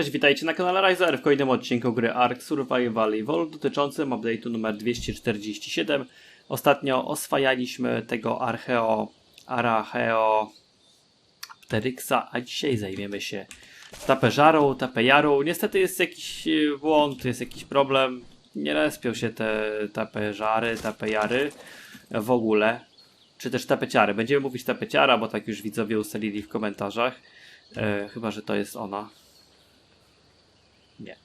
Cześć, witajcie na kanale Riser w kolejnym odcinku gry Ark Survival Evolved dotyczącym update'u numer 247. Ostatnio oswajaliśmy tego Archeo, Aracheo Pteryxa, a dzisiaj zajmiemy się tapeżarą, tapejarą. Niestety jest jakiś e, błąd, jest jakiś problem. Nie respią się te tapeżary, tapejary w ogóle. Czy też tapeciary. Będziemy mówić tapeciara, bo tak już widzowie ustalili w komentarzach. E, chyba, że to jest ona. Nie.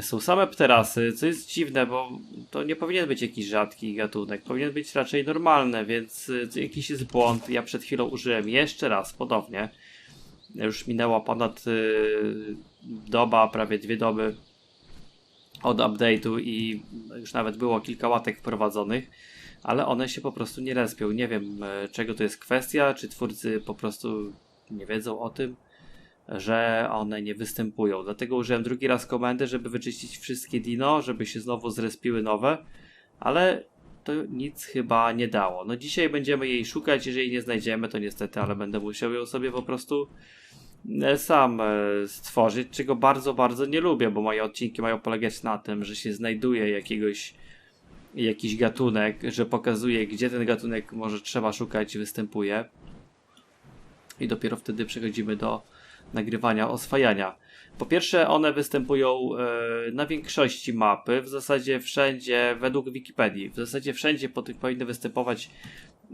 Są same pterasy, co jest dziwne, bo to nie powinien być jakiś rzadki gatunek. Powinien być raczej normalny, więc y, jakiś jest błąd. Ja przed chwilą użyłem jeszcze raz ponownie. Już minęła ponad y, doba, prawie dwie doby od update'u i już nawet było kilka łatek wprowadzonych, ale one się po prostu nie respią. Nie wiem y, czego to jest kwestia, czy twórcy po prostu nie wiedzą o tym że one nie występują. Dlatego użyłem drugi raz komendy, żeby wyczyścić wszystkie dino, żeby się znowu zrespiły nowe, ale to nic chyba nie dało. No dzisiaj będziemy jej szukać, jeżeli nie znajdziemy, to niestety, ale będę musiał ją sobie po prostu e, sam e, stworzyć, czego bardzo, bardzo nie lubię, bo moje odcinki mają polegać na tym, że się znajduje jakiegoś jakiś gatunek, że pokazuje, gdzie ten gatunek może trzeba szukać, występuje. I dopiero wtedy przechodzimy do nagrywania, oswajania. Po pierwsze, one występują e, na większości mapy, w zasadzie wszędzie, według Wikipedii, w zasadzie wszędzie po tych powinny występować,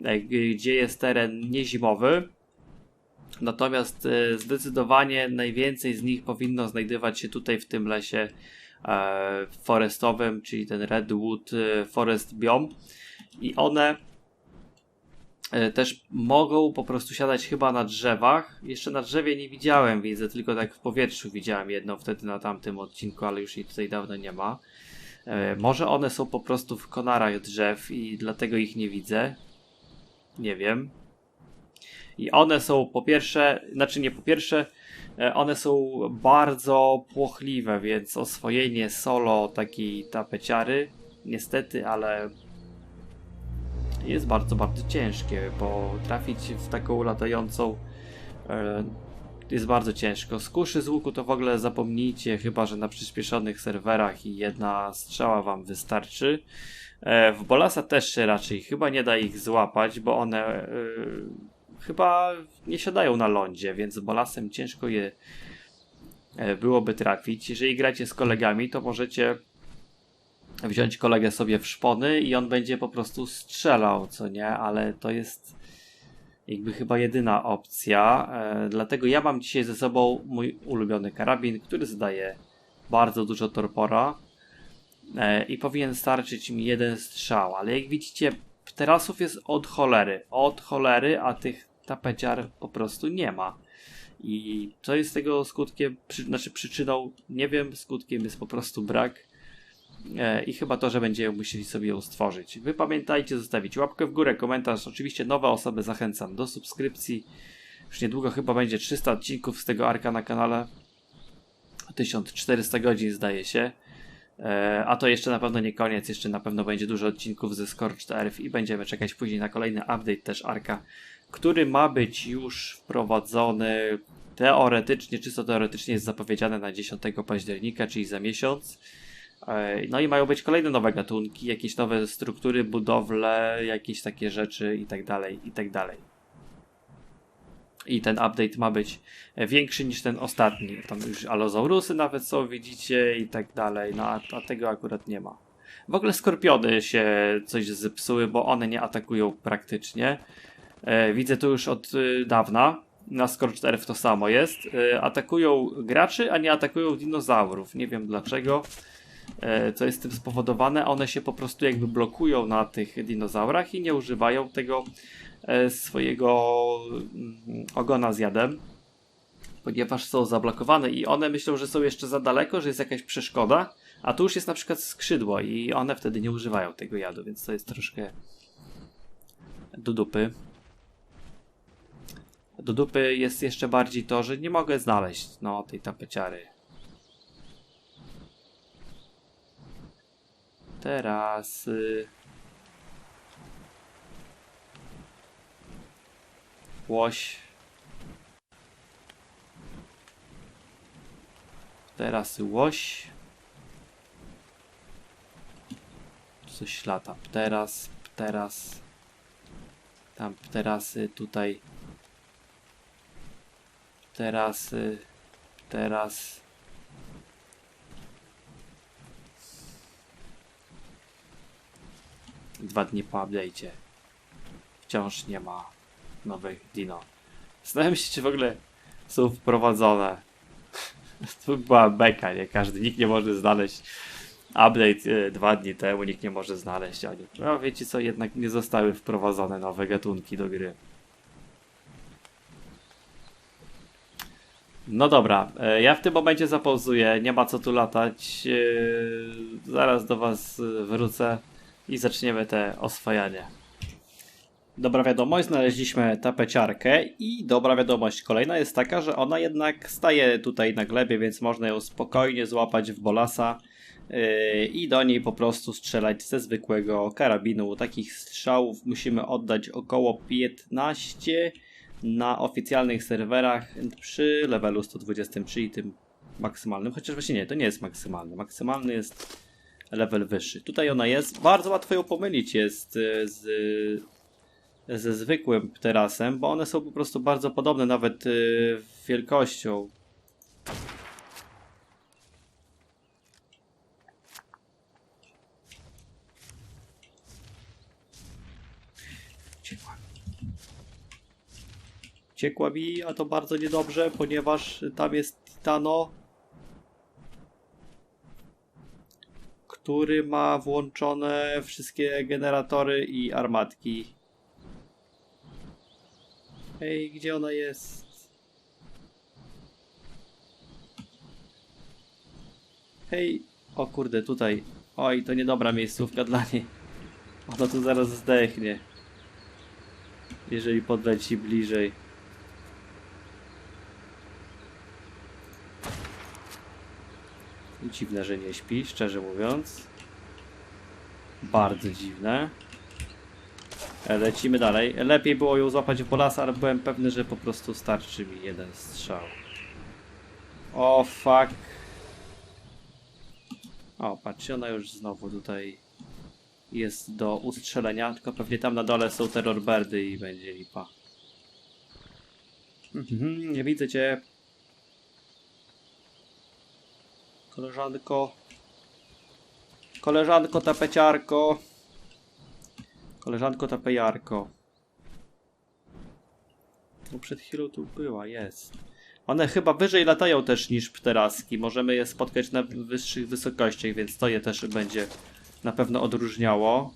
e, gdzie jest teren niezimowy. Natomiast e, zdecydowanie najwięcej z nich powinno znajdować się tutaj w tym lesie forestowym, czyli ten Redwood Forest Biome. I one też mogą po prostu siadać chyba na drzewach. Jeszcze na drzewie nie widziałem, widzę tylko tak w powietrzu widziałem jedną wtedy na tamtym odcinku, ale już jej tutaj dawno nie ma. E, może one są po prostu w konarach drzew i dlatego ich nie widzę. Nie wiem. I one są po pierwsze, znaczy nie po pierwsze, e, one są bardzo płochliwe, więc oswojenie solo takiej tapeciary niestety, ale jest bardzo, bardzo ciężkie, bo trafić w taką latającą e, jest bardzo ciężko. Z kuszy z łuku to w ogóle zapomnijcie, chyba że na przyspieszonych serwerach i jedna strzała wam wystarczy. E, w Bolasa też się raczej chyba nie da ich złapać, bo one e, chyba nie siadają na lądzie, więc Bolasem ciężko je e, byłoby trafić. Jeżeli gracie z kolegami, to możecie wziąć kolegę sobie w szpony i on będzie po prostu strzelał, co nie, ale to jest jakby chyba jedyna opcja. E, dlatego ja mam dzisiaj ze sobą mój ulubiony karabin, który zdaje bardzo dużo torpora e, i powinien starczyć mi jeden strzał, ale jak widzicie, terasów jest od cholery, od cholery, a tych tapeciar po prostu nie ma. I co jest tego skutkiem, przy, znaczy przyczyną, nie wiem, skutkiem jest po prostu brak i chyba to, że będziemy musieli sobie ją stworzyć. Wy pamiętajcie zostawić łapkę w górę, komentarz. Oczywiście nowe osoby zachęcam do subskrypcji. Już niedługo chyba będzie 300 odcinków z tego arka na kanale. 1400 godzin zdaje się. E, a to jeszcze na pewno nie koniec, jeszcze na pewno będzie dużo odcinków ze Scorched Earth i będziemy czekać później na kolejny update też Arka, który ma być już wprowadzony teoretycznie, czysto teoretycznie jest zapowiedziane na 10 października, czyli za miesiąc. No i mają być kolejne nowe gatunki, jakieś nowe struktury, budowle, jakieś takie rzeczy i tak dalej, i tak dalej. I ten update ma być większy niż ten ostatni. Tam już alozaurusy nawet są, widzicie, i tak dalej. No a, a tego akurat nie ma. W ogóle skorpiony się coś zepsuły, bo one nie atakują praktycznie. E, widzę to już od y, dawna. Na Scorched Earth to samo jest. E, atakują graczy, a nie atakują dinozaurów. Nie wiem dlaczego. E, co jest tym spowodowane, one się po prostu jakby blokują na tych dinozaurach i nie używają tego e, swojego mm, ogona z jadem, ponieważ są zablokowane i one myślą, że są jeszcze za daleko, że jest jakaś przeszkoda, a tu już jest na przykład skrzydło i one wtedy nie używają tego jadu, więc to jest troszkę do dupy. Do dupy jest jeszcze bardziej to, że nie mogę znaleźć no, tej tapeciary. Teraz... Y... Łoś. Teraz łoś. Coś lata. Teraz, teraz. Tam terasy, tutaj. Terasy, teraz. Dwa dni po update'cie. Wciąż nie ma nowych dino. Zastanawiam się, czy w ogóle są wprowadzone. To była beka, nie? Każdy, nikt nie może znaleźć update e, dwa dni temu, nikt nie może znaleźć. Oni, no wiecie co, jednak nie zostały wprowadzone nowe gatunki do gry. No dobra, e, ja w tym momencie zapauzuję, nie ma co tu latać. e, Zaraz do was wrócę i zaczniemy te oswajanie. Dobra wiadomość, znaleźliśmy tapeciarkę i dobra wiadomość kolejna jest taka, że ona jednak staje tutaj na glebie, więc można ją spokojnie złapać w bolasa yy, i do niej po prostu strzelać ze zwykłego karabinu. Takich strzałów musimy oddać około 15 na oficjalnych serwerach przy levelu 120, czyli tym maksymalnym, chociaż właśnie nie, to nie jest maksymalny. Maksymalny jest level wyższy. Tutaj ona jest, bardzo łatwo ją pomylić jest yy, z ze zwykłym terasem, bo one są po prostu bardzo podobne nawet yy, wielkością. Ciekła mi, a to bardzo niedobrze, ponieważ tam jest Titano, który ma włączone wszystkie generatory i armatki. Ej, gdzie ona jest? Hej! O kurde, tutaj. Oj, to niedobra miejscówka dla niej. Ona tu zaraz zdechnie. Jeżeli podleci bliżej. Dziwne, że nie śpi, szczerze mówiąc. Bardzo dziwne. E, Lecimy dalej. Lepiej było ją złapać w bolasa, ale byłem pewny, że po prostu starczy mi jeden strzał. O fuck. O, patrzcie, ona już znowu tutaj jest do ustrzelenia, tylko pewnie tam na dole są terrorbirdy i będzie lipa. Mhm, nie widzę cię. Koleżanko. Koleżanko tapeciarko. Koleżanko tapejarko. No przed chwilą tu była, jest. One chyba wyżej latają też niż pteraski. Możemy je spotkać na wyższych wysokościach, więc to je też będzie na pewno odróżniało.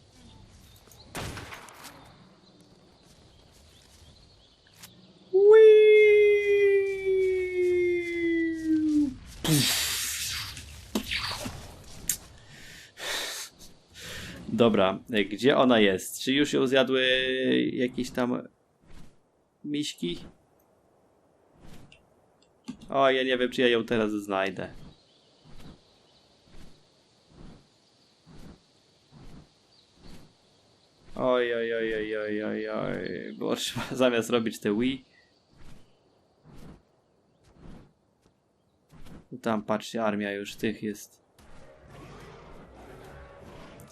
Dobra, e, gdzie ona jest? Czy już ją zjadły jakieś tam miśki? O, ja nie wiem, czy ja ją teraz znajdę. Oj, oj, oj, oj, oj, oj, oj. Było trzeba zamiast robić te Wii. Tam patrzcie, armia już tych jest.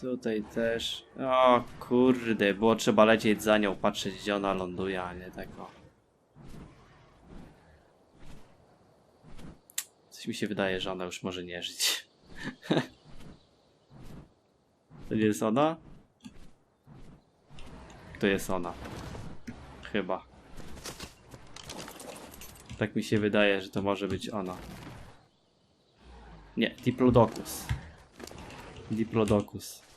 Tutaj też. O kurde, było trzeba lecieć za nią, patrzeć gdzie ona ląduje, a nie tego. Coś mi się wydaje, że ona już może nie żyć. to nie jest ona? To jest ona. Chyba. Tak mi się wydaje, że to może być ona. Nie, Diplodocus. Diplodocus.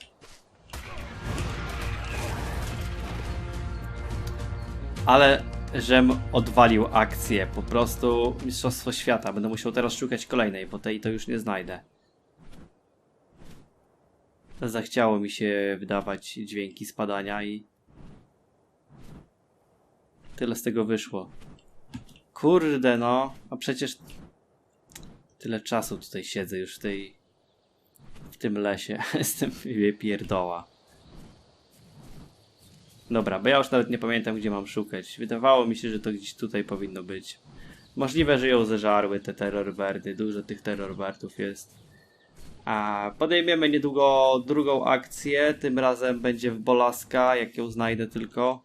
Ale żem odwalił akcję. Po prostu Mistrzostwo Świata. Będę musiał teraz szukać kolejnej, bo tej to już nie znajdę. Zachciało mi się wydawać dźwięki spadania i tyle z tego wyszło. Kurde no, a przecież tyle czasu tutaj siedzę już w tej w tym lesie. Jestem pierdoła. Dobra, bo ja już nawet nie pamiętam, gdzie mam szukać. Wydawało mi się, że to gdzieś tutaj powinno być. Możliwe, że ją zeżarły te terrorbirdy. Dużo tych terrorbirdów jest. A podejmiemy niedługo drugą akcję. Tym razem będzie w Bolaska, jak ją znajdę tylko.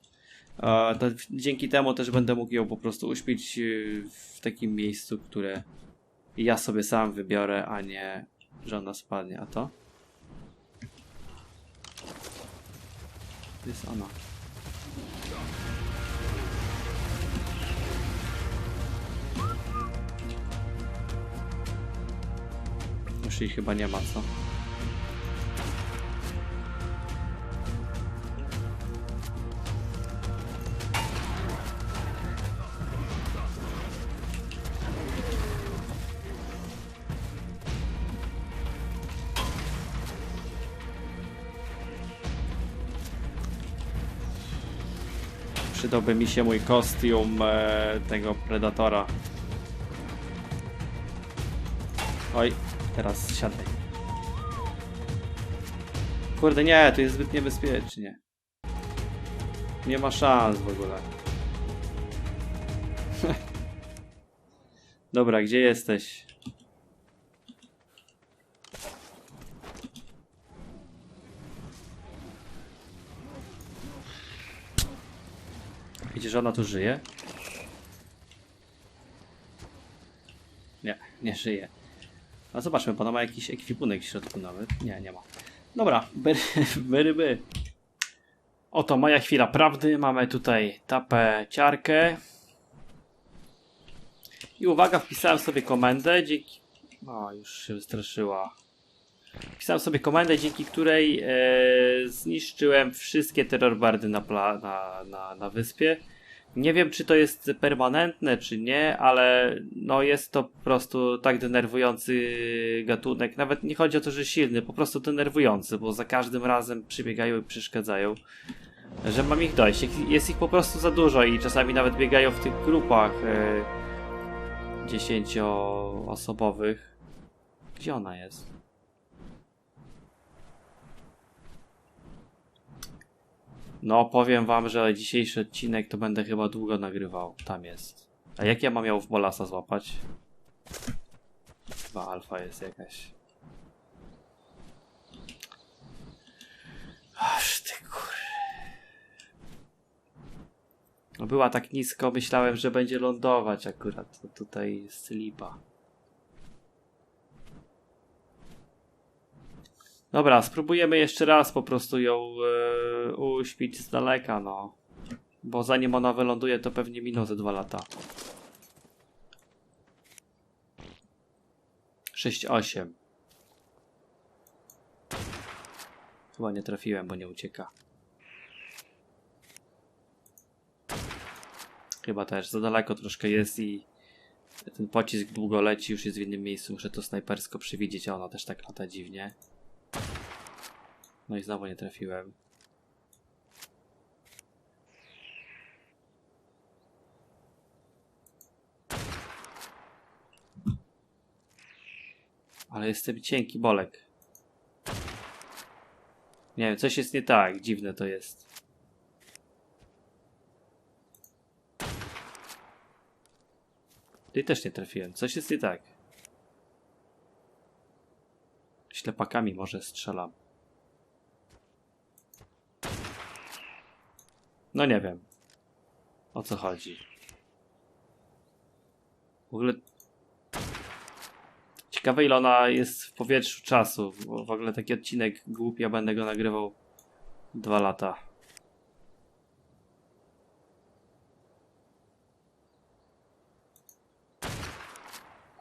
To dzięki temu też będę mógł ją po prostu uśpić y, w takim miejscu, które ja sobie sam wybiorę, a nie że ona spadnie. A to? To jest ona. Już jej chyba nie ma, co? Przydałby mi się mój kostium e, tego Predatora. Teraz siadaj. Kurde, nie, to jest zbyt niebezpiecznie. Nie ma szans w ogóle. Dobra, gdzie jesteś? Widzisz, ona tu żyje? Nie, nie żyje. A zobaczmy, bo ona ma jakiś ekwipunek w środku nawet. Nie, nie ma. Dobra, bery, bery, by. Oto moja chwila prawdy. Mamy tutaj tapę ciarkę. I uwaga, wpisałem sobie komendę, dzięki... O, już się wystraszyła. Wpisałem sobie komendę, dzięki której e, zniszczyłem wszystkie terrorbardy na, na, na, na wyspie. Nie wiem, czy to jest permanentne, czy nie, ale no jest to po prostu tak denerwujący gatunek. Nawet nie chodzi o to, że silny, po prostu denerwujący, bo za każdym razem przybiegają i przeszkadzają, że mam ich dojść. Jest ich po prostu za dużo i czasami nawet biegają w tych grupach e, dziesięcioosobowych. Gdzie ona jest? No, powiem wam, że dzisiejszy odcinek to będę chyba długo nagrywał. Tam jest. A jak ja mam ją w Bolasa złapać? Chyba alfa jest jakaś. Aż ty kur... No była tak nisko, myślałem, że będzie lądować akurat. To tutaj jest lipa. Dobra, spróbujemy jeszcze raz po prostu ją e, uśpić z daleka, no. Bo zanim ona wyląduje, to pewnie miną ze dwa lata. 6-8. Chyba nie trafiłem, bo nie ucieka. Chyba też. Za daleko troszkę jest i ten pocisk długo leci, już jest w innym miejscu. Muszę to snajpersko przewidzieć, a ona też tak lata dziwnie. No i znowu nie trafiłem. Ale jestem cienki bolek. Nie wiem, coś jest nie tak. Dziwne to jest. Ty też nie trafiłem. Coś jest nie tak. Ślepakami może strzelam. No nie wiem. O co chodzi. W ogóle. Ciekawe ile ona jest w powietrzu czasu. Bo w ogóle taki odcinek głupi, ja będę go nagrywał dwa lata.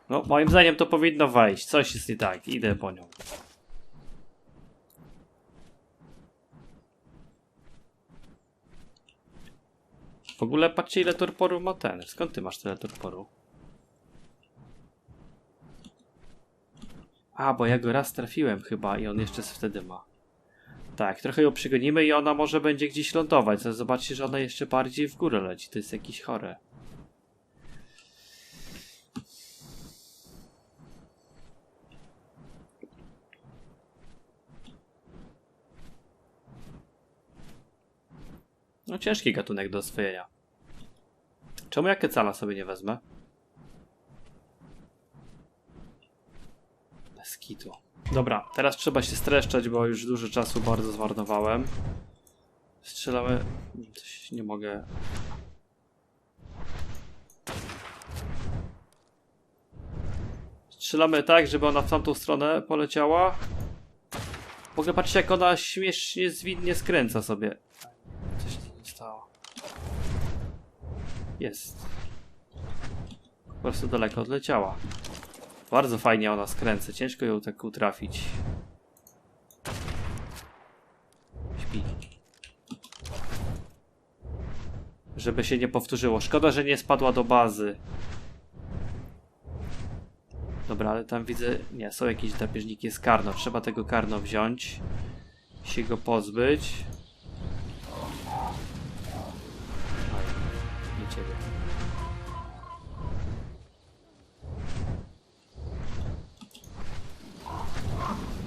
No, moim zdaniem to powinno wejść. Coś jest nie tak. Idę po nią. W ogóle patrzcie ile torporu ma ten. Skąd ty masz tyle torporu? A, bo ja go raz trafiłem chyba i on jeszcze wtedy ma. Tak, trochę ją przygonimy i ona może będzie gdzieś lądować. Zobaczcie, że ona jeszcze bardziej w górę leci. To jest jakieś chore. No ciężki gatunek do oswojenia. Czemu ja kecala sobie nie wezmę? Bez kitu. Dobra, teraz trzeba się streszczać, bo już dużo czasu bardzo zmarnowałem. Strzelamy... Coś nie mogę... Strzelamy tak, żeby ona w tamtą stronę poleciała. W ogóle patrzcie jak ona śmiesznie, zwinnie skręca sobie. Jest. Po prostu daleko odleciała. Bardzo fajnie ona skręca. Ciężko ją tak utrafić. Śpi. Żeby się nie powtórzyło. Szkoda, że nie spadła do bazy. Dobra, ale tam widzę... Nie, są jakieś drapieżniki z karno. Trzeba tego karno wziąć. Się go pozbyć. Ciebie.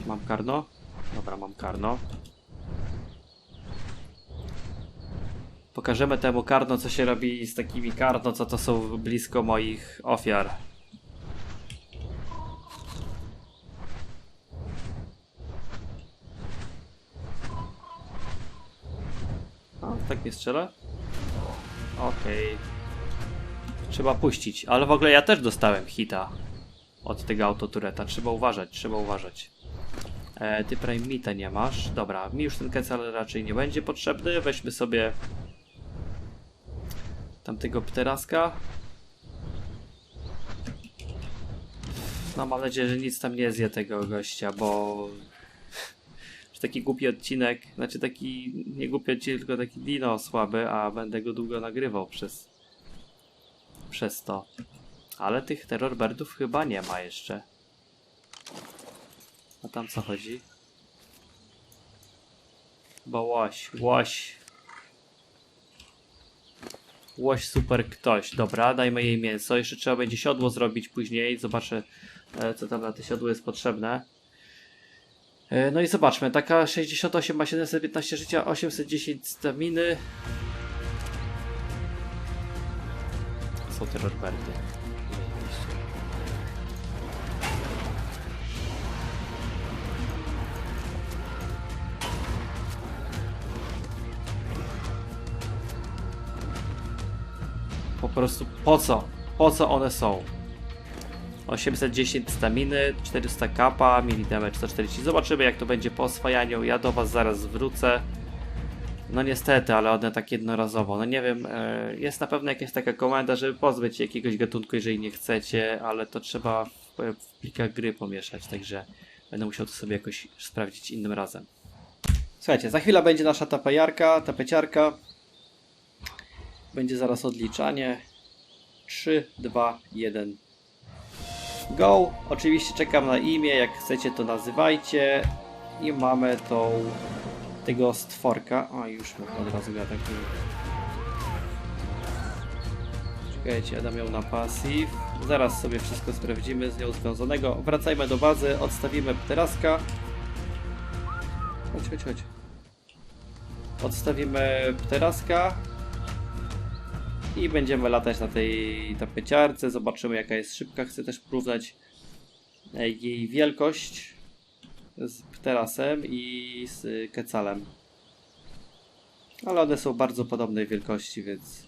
Mam karno? Dobra, mam karno. Pokażemy temu karno, co się robi z takimi karno, co to są blisko moich ofiar. A, tak nie strzela? Okej. Trzeba puścić, ale w ogóle ja też dostałem hita od tego autotureta. Trzeba uważać, trzeba uważać. E, ty Prime Mita nie masz. Dobra, mi już ten Quetzal raczej nie będzie potrzebny. Weźmy sobie tamtego pteraska. No mam nadzieję, że nic tam nie zje tego gościa, bo taki głupi odcinek, znaczy taki nie głupi odcinek, tylko taki dino słaby, a będę go długo nagrywał przez przez to. Ale tych terrorbirdów chyba nie ma jeszcze. A tam co chodzi? Bo łoś, łoś. Łoś super ktoś. Dobra, dajmy jej mięso. Jeszcze trzeba będzie siodło zrobić później. Zobaczę, e, co tam na te siodło jest potrzebne. E, No i zobaczmy. Taka 68 ma 715 życia, 810 staminy. Są terrorberdy. Po prostu po co? Po co one są? 810 staminy, 400 kapa, mili damage 140. Zobaczymy jak to będzie po oswajaniu. Ja do was zaraz wrócę. No niestety, ale one tak jednorazowo. No nie wiem, e, jest na pewno jakaś taka komenda, żeby pozbyć się jakiegoś gatunku, jeżeli nie chcecie, ale to trzeba w, w plikach gry pomieszać, także będę musiał to sobie jakoś sprawdzić innym razem. Słuchajcie, za chwilę będzie nasza tapejarka, tapeciarka. Będzie zaraz odliczanie. 3, 2, 1. Go! Oczywiście czekam na imię, jak chcecie to nazywajcie. I mamy tą tego stworka. O, już mu od razu atakuję. Czekajcie, ja dam ją na passive. Zaraz sobie wszystko sprawdzimy z nią związanego. Wracajmy do bazy, odstawimy pteraska. Chodź, chodź, chodź. Odstawimy pteraska. I będziemy latać na tej tapeciarce. Zobaczymy jaka jest szybka. Chcę też porównać e, jej wielkość z pterasem i z kecalem. Ale one są bardzo podobnej wielkości, więc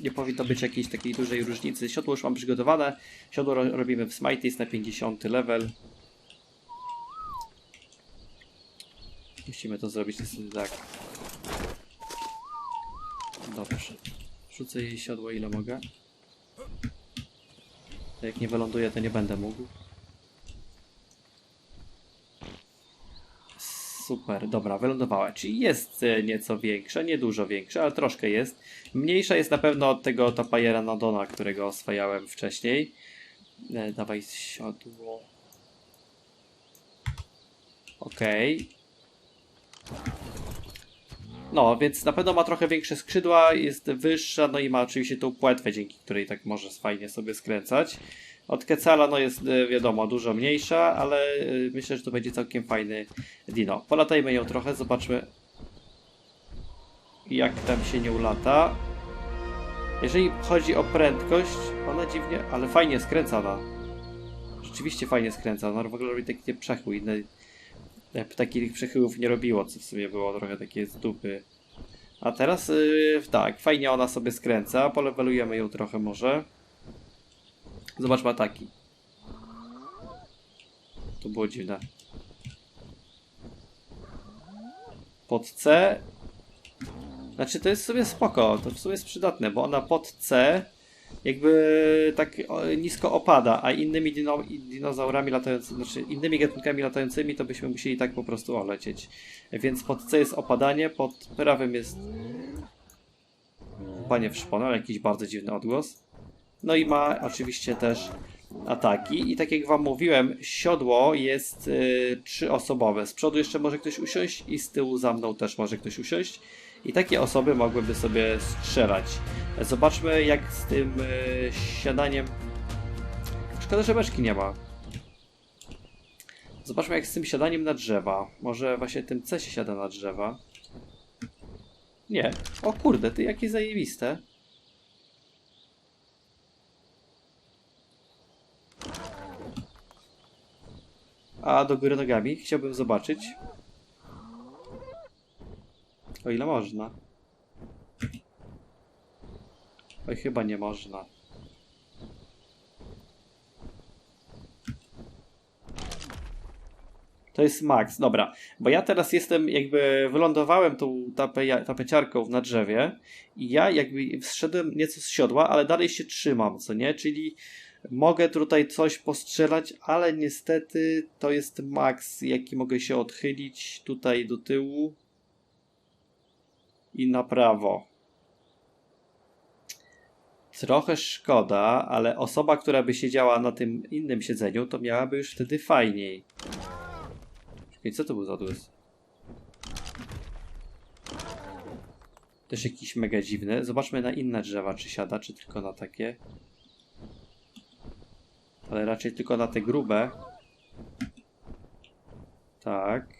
nie powinno być jakiejś takiej dużej różnicy. Siodło już mam przygotowane. Siodło ro robimy w Smite, jest na 50 level. Musimy to zrobić tak. Dobrze. Rzucę jej siodło ile mogę. Jak nie wyląduje, to nie będę mógł. Super, dobra, wylądowała. Czyli jest e, nieco większa, nie dużo większa, ale troszkę jest. Mniejsza jest na pewno od tego Tapajera Nadona, którego oswajałem wcześniej. E, dawaj siodło. Okej. No, więc na pewno ma trochę większe skrzydła, jest wyższa, no i ma oczywiście tą płetwę, dzięki której tak może fajnie sobie skręcać. Od Kecala no jest e, wiadomo dużo mniejsza, ale e, myślę, że to będzie całkiem fajny dino. Polatajmy ją trochę, zobaczmy jak tam się nią lata. Jeżeli chodzi o prędkość, ona dziwnie, ale fajnie skręcana. rzeczywiście fajnie skręca. No w ogóle robi. Inne e, takich przechyłów nie robiło, co w sumie było trochę takie z dupy. A teraz yy, tak, fajnie ona sobie skręca. Polewelujemy ją trochę może. Zobaczmy ataki. To było dziwne. Pod C. Znaczy to jest sobie spoko, to w sumie jest przydatne, bo ona pod C jakby tak nisko opada, a innymi dino, dinozaurami latającymi, znaczy innymi gatunkami latającymi to byśmy musieli tak po prostu olecieć. Więc pod C jest opadanie, pod prawym jest panie w szponę, ale jakiś bardzo dziwny odgłos. No i ma oczywiście też ataki. I tak jak wam mówiłem, siodło jest y, trzyosobowe. Z przodu jeszcze może ktoś usiąść i z tyłu za mną też może ktoś usiąść. I takie osoby mogłyby sobie strzelać. Zobaczmy jak z tym y, siadaniem... Szkoda, że beczki nie ma. Zobaczmy jak z tym siadaniem na drzewa. Może właśnie tym C się siada na drzewa. Nie. O kurde, ty jakie zajebiste. A do góry nogami chciałbym zobaczyć. O ile można. Oj, chyba nie można. To jest max, dobra. Bo ja teraz jestem, jakby wylądowałem tą tape, tapeciarką na drzewie i ja jakby zszedłem nieco z siodła, ale dalej się trzymam, co nie? Czyli mogę tutaj coś postrzelać, ale niestety to jest max, jaki mogę się odchylić tutaj do tyłu i na prawo. Trochę szkoda, ale osoba, która by siedziała na tym innym siedzeniu, to miałaby już wtedy fajniej. Czekaj, co to był za odgłos? Też jakiś mega dziwny. Zobaczmy na inne drzewa, czy siada, czy tylko na takie. Ale raczej tylko na te grube. Tak.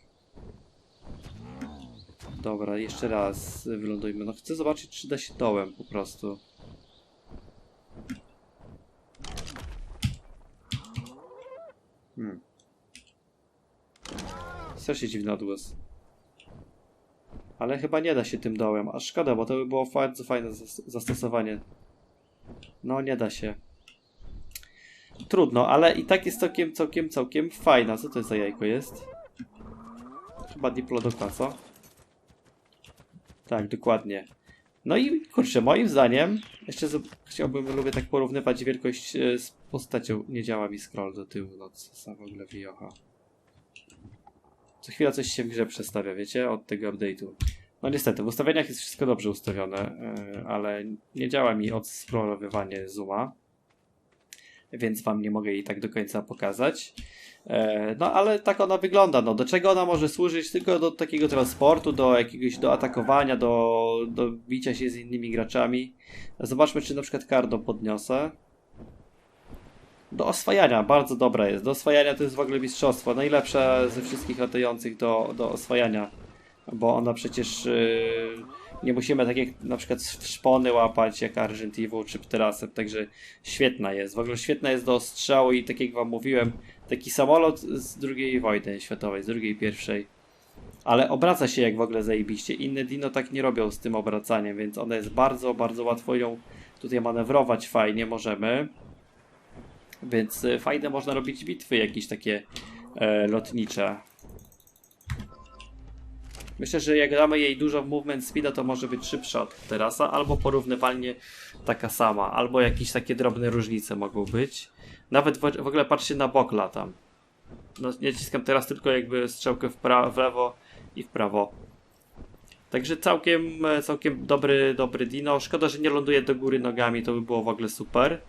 Dobra, jeszcze raz wylądujmy. No chcę zobaczyć, czy da się dołem po prostu. Hmm. Strasznie dziwny odgłos. Ale chyba nie da się tym dołem. A szkoda, bo to by było bardzo fajne zastosowanie. No, nie da się. Trudno, ale i tak jest całkiem, całkiem, całkiem fajna. Co to za jajko jest? Chyba Diplodocla, co? Tak, dokładnie. No i kurczę, moim zdaniem, jeszcze chciałbym, lubię tak porównywać wielkość e, z postacią. Nie działa mi scroll do tyłu, no co w ogóle wyjocha. Co chwila coś się w grze przestawia, wiecie, od tego update'u. No niestety, w ustawieniach jest wszystko dobrze ustawione, e, ale nie działa mi odscrollowywanie zooma więc wam nie mogę jej tak do końca pokazać. E, no ale tak ona wygląda. No, do czego ona może służyć? Tylko do takiego transportu, do jakiegoś do atakowania, do, do bicia się z innymi graczami. Zobaczmy, czy na przykład kardą podniosę. Do oswajania, bardzo dobra jest. Do oswajania to jest w ogóle mistrzostwo. Najlepsze ze wszystkich latających do, do oswajania. Bo ona przecież. Yy nie musimy tak jak na przykład szpony łapać jak Argent Evil czy Pterasem, także świetna jest. W ogóle świetna jest do ostrzału i tak jak wam mówiłem, taki samolot z drugiej wojny światowej, z drugiej pierwszej. Ale obraca się jak w ogóle zajebiście. Inne dino tak nie robią z tym obracaniem, więc ona jest bardzo, bardzo łatwo ją tutaj manewrować fajnie możemy. Więc e, fajne można robić bitwy jakieś takie e, lotnicze. Myślę, że jak damy jej dużo movement speeda, to może być szybsza od terasa, albo porównywalnie taka sama, albo jakieś takie drobne różnice mogą być. Nawet w, w ogóle patrzcie na bok latam. No, nie ciskam teraz tylko jakby strzałkę w, pra- w lewo i w prawo. Także całkiem, całkiem dobry, dobry dino. Szkoda, że nie ląduje do góry nogami, to by było w ogóle super.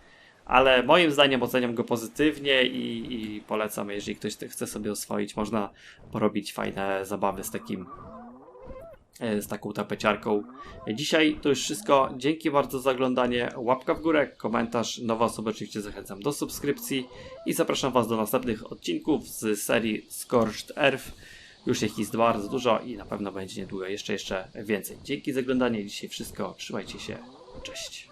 Ale moim zdaniem oceniam go pozytywnie i, i polecam, jeżeli ktoś chce sobie oswoić, można porobić fajne zabawy z takim E, E, z taką tapeciarką. Dzisiaj to już wszystko. Dzięki bardzo za oglądanie. Łapka w górę, komentarz. nowa osoba oczywiście zachęcam do subskrypcji i zapraszam Was do następnych odcinków z serii Scorched Earth. Już ich jest bardzo dużo i na pewno będzie niedługo jeszcze, jeszcze więcej. Dzięki za oglądanie. Dzisiaj wszystko. Trzymajcie się. Cześć.